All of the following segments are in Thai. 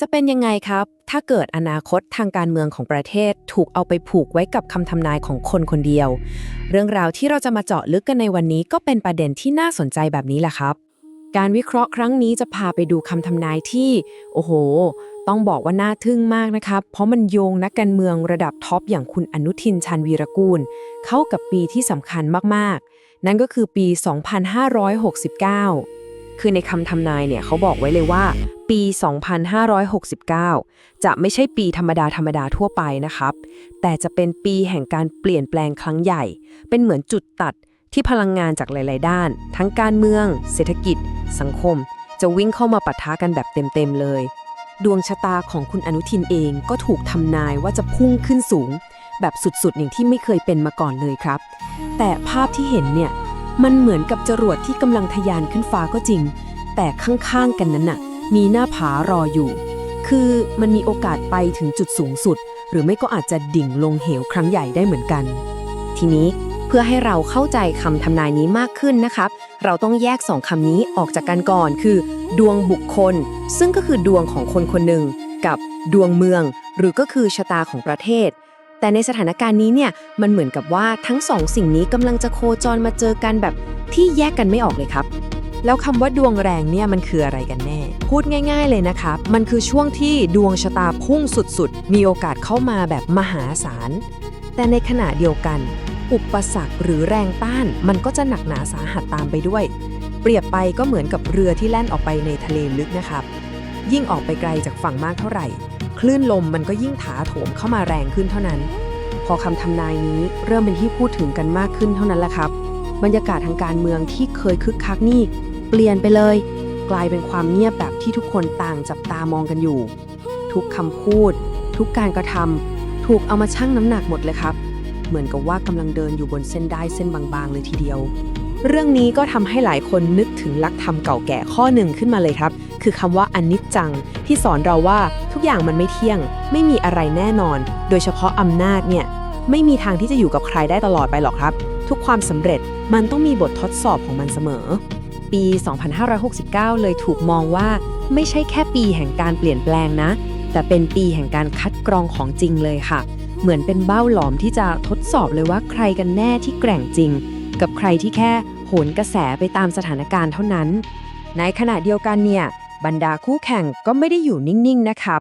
จะเป็นยังไงครับ ถ้าเกิดอนาคตทางการเมืองของประเทศถูกเอาไปผูกไว้กับคำทำนายของคนคนเดียว เรื่องราวที่เราจะมาเจาะลึกกันในวันนี้ก็เป็นประเด็นที่น่าสนใจแบบนี้แหละครับ การวิเคราะห์ครั้งนี้จะพาไปดูคำทำนายที่ โอ้โห ต้องบอกว่าน่าทึ่งมากนะครับ เพราะมันโยงนักการเมืองระดับท็อปอย่างคุณอนุทินชาญวีรกูล เข้ากับปีที่สำคัญมากๆ นั่นก็คือปี 2569คือในคำทำนายเนี่ยเขาบอกไว้เลยว่า ปี 2569 จะไม่ใช่ปีธรรมดาธรรมดาทั่วไปนะครับ แต่จะเป็นปีแห่งการเปลี่ยนแปลงครั้งใหญ่ เป็นเหมือนจุดตัดที่พลังงานจากหลาย ๆ ด้าน ทั้งการเมือง เศรษฐกิจ สังคม จะวิ่งเข้ามาปะทะกันแบบเต็ม ๆ เลย ดวงชะตาของคุณอนุทินเองก็ถูกทำนายว่าจะพุ่งขึ้นสูง แบบสุด ๆ อย่างที่ไม่เคยเป็นมาก่อนเลยครับ แต่ภาพที่เห็นเนี่ย มันเหมือนกับจรวดที่กำลังทะยานขึ้นฟ้าก็จริง แต่ข้าง ๆ กันนั้นน่ะ มีหน้าผารออยู่ คือมันมีโอกาสไปถึงจุดสูงสุด หรือไม่ก็อาจจะดิ่งลงเหวครั้งใหญ่ได้เหมือนกัน ทีนี้เพื่อให้เราเข้าใจคำทำนายนี้มากขึ้นนะครับ เราต้องแยกสองคำนี้ออกจากกันก่อน คือ ดวงบุคคล ซึ่งก็คือดวงของคนคนหนึ่ง กับดวงเมือง หรือก็คือชะตาของประเทศ แต่ในสถานการณ์นี้เนี่ย มันเหมือนกับว่าทั้งสองสิ่งนี้กำลังจะโคจรมาเจอกันแบบที่แยกกันไม่ออกเลยครับ แล้วคำว่าดวงแรงเนี่ยมันคืออะไรกันแน่ พูดง่าย ๆเลยนะครับ มันคือช่วงที่ดวงชะตาพุ่งสุดๆ มีโอกาสเข้ามาแบบมหาศาล แต่ในขณะเดียวกัน อุปสรรคหรือแรงต้านมันก็จะหนักหนาสาหัสตามไปด้วย เปรียบไปก็เหมือนกับเรือที่แล่นออกไปในทะเลลึกนะครับ ยิ่งออกไปไกลจากฝั่งมากเท่าไหร่ คลื่นลมมันก็ยิ่งถาโถมเข้ามาแรงขึ้นเท่านั้น พอคำทำนายนี้เริ่มเป็นที่พูดถึงกันมากขึ้นเท่านั้นแหละครับบรรยากาศทางการเมืองที่เคยคึกคักนี่ เปลี่ยนไปเลย กลายเป็นความเงียบแบบที่ทุกคนต่างจับตามองกันอยู่ ทุกคำพูด ทุกการกระทำถูกเอามาชั่งน้ำหนักหมดเลยครับ เหมือนกับว่ากำลังเดินอยู่บนเส้นได้เส้นบางๆเลยทีเดียว เรื่องนี้ก็ทำให้หลายคนนึกถึงลักธรรมเก่าแก่ข้อหนึ่งขึ้นมาเลยครับ คือคำว่าอนิจจัง ที่สอนเราว่าทุกอย่างมันไม่เที่ยง ไม่มีอะไรแน่นอน โดยเฉพาะอำนาจเนี่ยไม่มีทางที่จะอยู่กับใครได้ตลอดไปหรอกครับ ทุกความสำเร็จมันต้องมีบททดสอบของมันเสมอ ปี 2569 เลยถูกมองว่าไม่ใช่แค่ปีแห่งการเปลี่ยนแปลงนะ แต่เป็นปีแห่งการคัดกรองของจริงเลยค่ะ เหมือนเป็นเบ้าหลอมที่จะทดสอบเลยว่าใครกันแน่ที่แกร่งจริง กับใครที่แค่โหนกระแสไปตามสถานการณ์เท่านั้น ในขณะเดียวกันเนี่ยบรรดาคู่แข่งก็ไม่ได้อยู่นิ่งๆนะครับ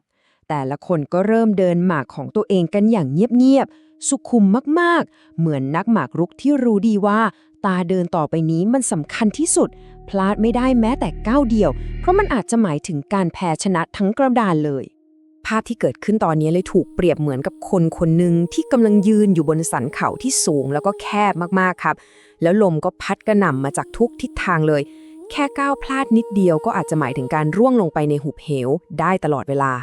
แต่ละคนก็เริ่มเดินหมากของตัวเองกันอย่างเงียบๆสุขุมมากๆ เหมือนนักหมากรุกที่รู้ดีว่า ตาเดินต่อไปนี้มันสำคัญที่สุด พลาดไม่ได้แม้แต่ก้าวเดียว เพราะมันอาจจะหมายถึงการแพ้ชนะทั้งกระดานเลย ภาพที่เกิดขึ้นตอนนี้เลยถูกเปรียบเหมือนกับคนคนหนึ่งที่กำลังยืนอยู่บนสันเขาที่สูงแล้วก็แคบมากๆครับ แล้วลมก็พัดกระหน่ำมาจากทุกทิศทางเลย แค่ก้าวพลาดนิดเดียวก็อาจจะหมายถึงการร่วงลงไปในหุบเหวได้ตลอดเวลา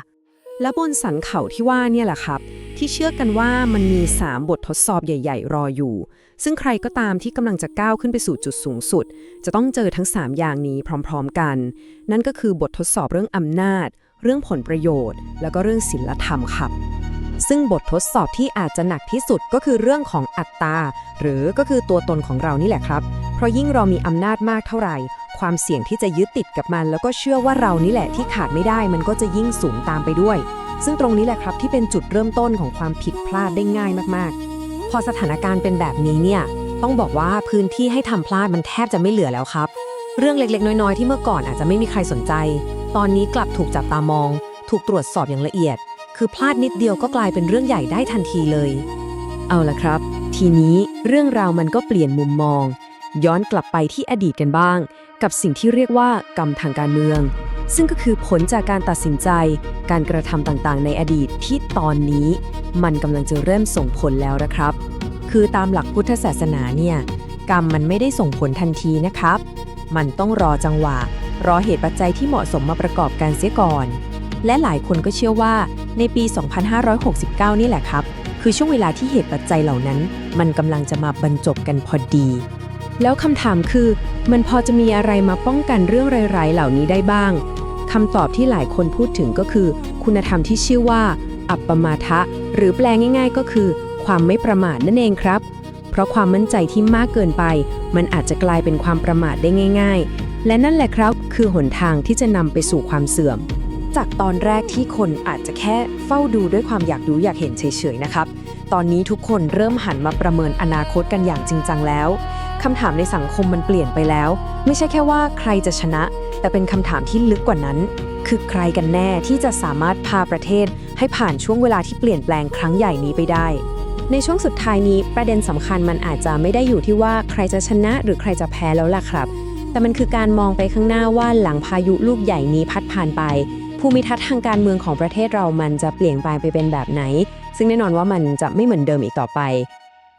และบนสันเขาที่ว่าเนี่ยแหละครับ ที่เชื่อกันว่ามันมี 3 บททดสอบใหญ่ ๆ รออยู่ ซึ่งใครก็ตามที่กำลังจะก้าวขึ้นไปสู่จุดสูงสุด จะต้องเจอทั้ง 3 อย่างนี้พร้อมๆกัน นั่นก็คือบททดสอบเรื่องอำนาจ เรื่องผลประโยชน์ แล้วก็เรื่องศีลธรรมครับซึ่งบททดสอบที่อาจจะหนักที่สุดก็คือเรื่องของอัตตา หรือก็คือตัวตนของเรานี่แหละครับ เพราะยิ่งเรามีอำนาจมากเท่าไหร่ ความเสี่ยงที่จะยึดติดกับมัน แล้วก็เชื่อว่าเรานี่แหละที่ขาดไม่ได้ มันก็จะยิ่งสูงตามไปด้วย ซึ่งตรงนี้แหละครับที่เป็นจุดเริ่มต้นของความผิดพลาดได้ง่ายมากๆ พอสถานการณ์เป็นแบบนี้เนี่ยต้องบอกว่าพื้นที่ให้ทำพลาดมันแทบจะไม่เหลือแล้วครับ เรื่องเล็กๆ น้อยๆ ที่เมื่อก่อนอาจจะไม่มีใครสนใจ ตอนนี้กลับถูกจับตามอง ถูกตรวจสอบอย่างละเอียด คือพลาดนิดเดียวก็กลายเป็นเรื่องใหญ่ได้ทันทีเลย เอาละครับ ทีนี้เรื่องราวมันก็เปลี่ยนมุมมอง ย้อนกลับไปที่อดีตกันบ้าง กับสิ่งที่เรียกว่ากรรมทางการเมือง ซึ่งก็คือผลจากการตัดสินใจ การกระทำต่างๆ ในอดีตที่ตอนนี้ มันกำลังจะเริ่มส่งผลแล้วนะครับ คือตามหลักพุทธศาสนาเนี่ย กรรมมันไม่ได้ส่งผลทันทีนะครับ มันต้องรอจังหวะ รอเหตุปัจจัยที่เหมาะสมมาประกอบกันเสียก่อน และหลายคนก็เชื่อว่าในปี 2569 นี่แหละครับ คือช่วงเวลาที่เหตุปัจจัยเหล่านั้น มันกำลังจะมาบรรจบกันพอดี แล้วคำถามคือ มันพอจะมีอะไรมาป้องกันเรื่องร้ายๆเหล่านี้ได้บ้างคำตอบที่หลายคนพูดถึงก็คือ คุณธรรมที่ชื่อว่า อัปปมาทะ หรือแปลง่ายๆ ก็คือ ความไม่ประมาทนั่นเองครับ เพราะความมั่นใจที่มากเกินไป มันอาจจะกลายเป็นความประมาทได้ง่าย ๆ และนั่นแหละครับ คือหนทางที่จะนำไปสู่ความเสื่อม จากตอนแรกที่คนอาจจะแค่เฝ้าดูด้วยความอยากรู้อยากเห็นเฉยๆนะครับ ตอนนี้ทุกคนเริ่มหันมาประเมินอนาคตกันอย่างจริงจังแล้วคำถามในสังคมมันเปลี่ยนไปแล้ว ไม่ใช่แค่ว่าใครจะชนะ แต่เป็นคำถามที่ลึกกว่านั้น คือใครกันแน่ที่จะสามารถพาประเทศ ให้ผ่านช่วงเวลาที่เปลี่ยนแปลงครั้งใหญ่นี้ไปได้ ในช่วงสุดท้ายนี้ประเด็นสำคัญมันอาจจะไม่ได้อยู่ที่ว่าใครจะชนะหรือใครจะแพ้แล้วล่ะครับ แต่มันคือการมองไปข้างหน้าว่าหลังพายุลูกใหญ่นี้พัดผ่านไป ภูมิทัศน์ทางการเมืองของประเทศเรามันจะเปลี่ยนแปลงไปเป็นแบบไหน ซึ่งแน่นอนว่ามันจะไม่เหมือนเดิมอีกต่อไป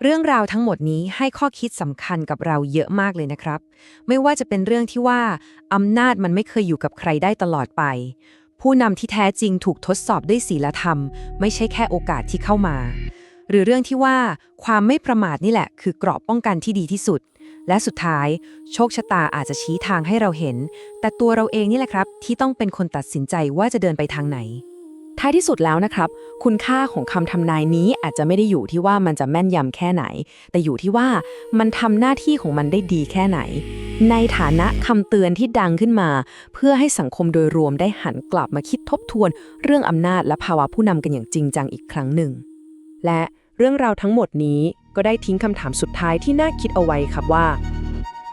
เรื่องราวทั้งหมดนี้ให้ข้อคิดสำคัญกับเราเยอะมากเลยนะครับ ไม่ว่าจะเป็นเรื่องที่ว่าอำนาจมันไม่เคยอยู่กับใครได้ตลอดไป ผู้นำที่แท้จริงถูกทดสอบด้วยศีลธรรม ไม่ใช่แค่โอกาสที่เข้ามา หรือเรื่องที่ว่าความไม่ประมาทนี่แหละ คือเกราะป้องกันที่ดีที่สุด และสุดท้าย โชคชะตาอาจจะชี้ทางให้เราเห็น แต่ตัวเราเองนี่แหละครับ ที่ต้องเป็นคนตัดสินใจว่าจะเดินไปทางไหน ท้ายที่สุดแล้วนะครับ คุณค่าของคำทำนายนี้อาจจะไม่ได้อยู่ที่ว่ามันจะแม่นยำแค่ไหน แต่อยู่ที่ว่ามันทำหน้าที่ของมันได้ดีแค่ไหน ในฐานะคำเตือนที่ดังขึ้นมา เพื่อให้สังคมโดยรวมได้หันกลับมาคิดทบทวน เรื่องอำนาจและภาวะผู้นำกันอย่างจริงจังอีกครั้งหนึ่ง และเรื่องราวทั้งหมดนี้ ก็ได้ทิ้งคำถามสุดท้ายที่น่าคิดเอาไว้ครับว่า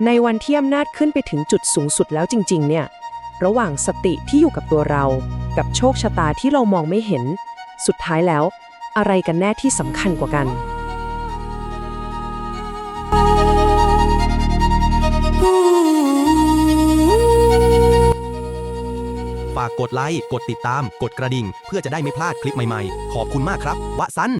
ในวันที่อำนาจขึ้นไปถึงจุดสูงสุดแล้วจริง ๆ เนี่ย ระหว่างสติที่อยู่กับตัวเรา กับโชคชะตาที่เรามองไม่เห็น สุดท้ายแล้ว อะไรกันแน่ที่สำคัญกว่ากันฝากกดไลค์ กดติดตาม กดกระดิ่ง เพื่อจะได้ไม่พลาดคลิปใหม่ๆ ขอบคุณมากครับ วะซัน